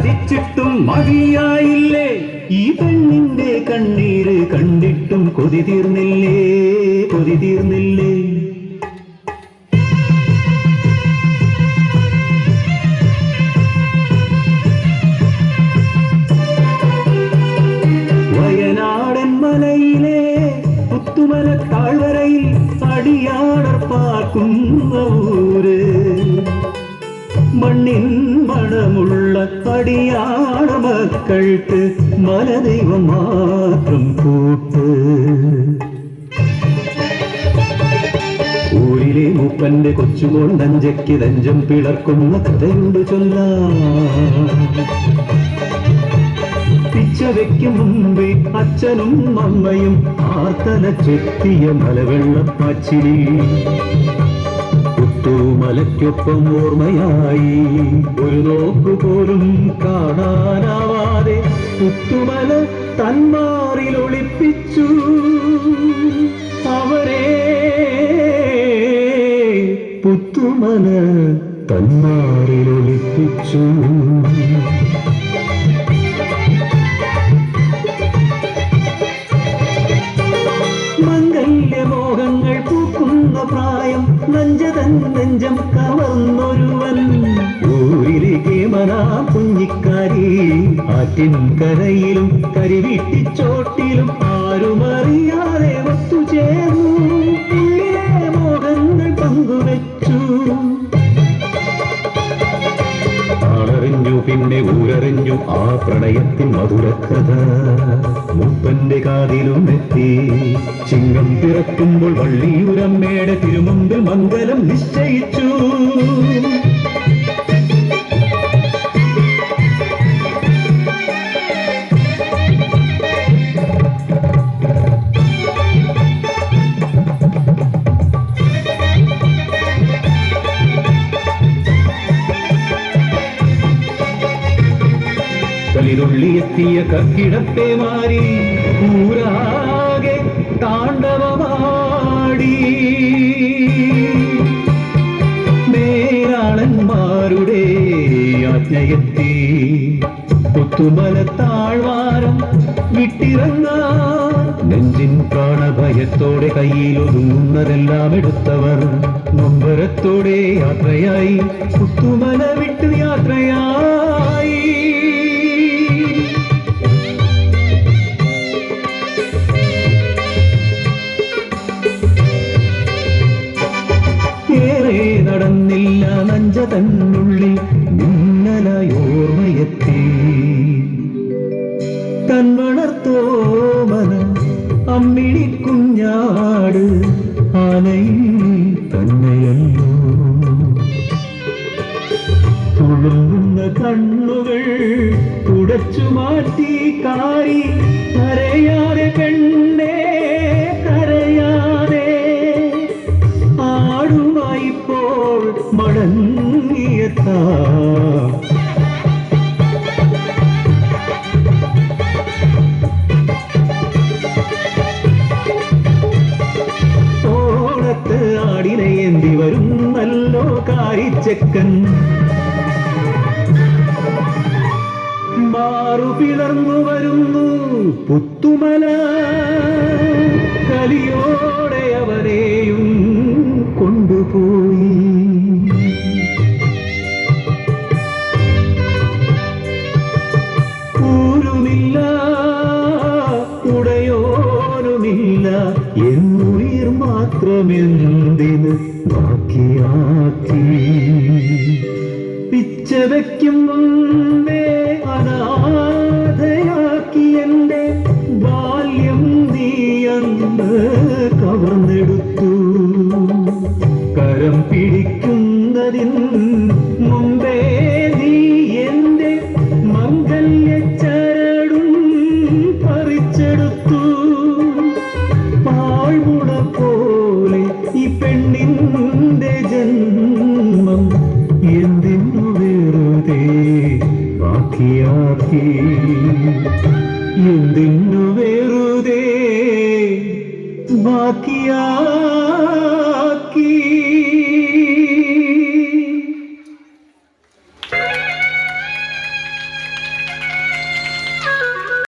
ചതിച്ചിട്ടും മതിയായില്ലേ? ഈ പെണ്ണിന്റെ കണ്ണീര് കണ്ടിട്ടും കൊതി തീർന്നില്ലേ? കൊതി തീർന്നില്ലേ? വയനാടൻ മലയിലെ പുത്തുമല താഴ്വരയിൽ അടിയാടർ പാർക്കുന്ന ഊര്. മണ്ണിൻ മണമുള്ള അടിയാട മക്കൾക്ക് മലദൈവം മാത്രം കൂട്ട് ഊരിലെ മൂപ്പന്റെ കൊച്ചുമോൾ നഞ്ചയ്ക്ക് നഞ്ചം പിളർക്കുന്ന കഥയുണ്ട് ചൊല്ലാം പിച്ച വെക്കും മുമ്പേ അച്ഛനും അമ്മയും ആർത്തന ചെത്തിയ മലവെള്ളപ്പാച്ചിലി. പുത്തുമലയ്ക്കൊപ്പം ഓർമ്മയായി. ഒരു നോക്കു പോലും കാണാനാവാതെ പുത്തുമല തന്മാറിൽ ഒളിപ്പിച്ചു. അവരെ പുത്തുമല തന്മാറിൽ ഒളിപ്പിച്ചു. മംഗല്യ മോഹങ്ങൾ പൂക്കുന്ന പ്രായം നഞ്ചതൻ നെഞ്ചം കവർന്നൊരുവൻ. ഊരിലേക്ക് മനാ കുഞ്ഞിക്കാരി ആറ്റിൻ കരയിലും കരിവിട്ടിച്ചോട്ടിലും ആരുമറിയാതെ മധുരക്കഥ മുപ്പന്റെ കാതിലും എത്തി. ചിങ്ങം പിറക്കുമ്പോൾ വള്ളിയൂരമ്മയുടെ തിരുമുമ്പിൽ മംഗലം നിശ്ചയിച്ചു. കലിതുള്ളിയെത്തിയ കക്കിടത്തെ മാറി ഊരാകെ താണ്ഡവമാടി. മേരാളന്മാരുടെ ആജ്ഞയെത്തി പുത്തുമല താഴ്വാരം വിട്ടിറങ്ങാൻ നെഞ്ചിൻ പ്രാണഭയത്തോടെ കയ്യിൽ ഒതുങ്ങുന്നതെല്ലാം എടുത്തവർ നൊമ്പരത്തോടെ യാത്രയായി. പുത്തുമല വിട്ടു യാത്രയായി. നഞ്ച തന്നുള്ളിൽ മിന്നലായി ഓർമ്മയെത്തി തൻവളർത്തോമന അമ്മിണി കുഞ്ഞാട് ആനയിൽ തന്നെയല്ലോ. തുളുമ്പുന്ന കണ്ണുകൾ തുടച്ചു മാറ്റി കാരി ആടുമായിപ്പോൾ മടങ്ങിയെത്താം. ഓണത്ത് ആടിനെ ഏന്തി വരും നല്ലോ കാരിച്ചക്കൻ മാറു പിളർന്നു വരുന്നു പുത്തുമല. കലിയോടെ അവരെയും കൊണ്ടുപോയി. ഉടയോനുമില്ല എന്നുയിർ മാത്രമെന്തിന് ബാക്കിയാക്കി? പിച്ച വയ്ക്കും മുമ്പേ അനാഥയാക്കി എന്റെ ബാല്യം നീ അന്ന് കവർന്നെടുത്തു. കരം മംഗല്യ ചരടും പറിച്ചെടുത്തു. ബാക്കിയാക്കി എന്തിനു വെറുതെ ബാക്കിയാക്കി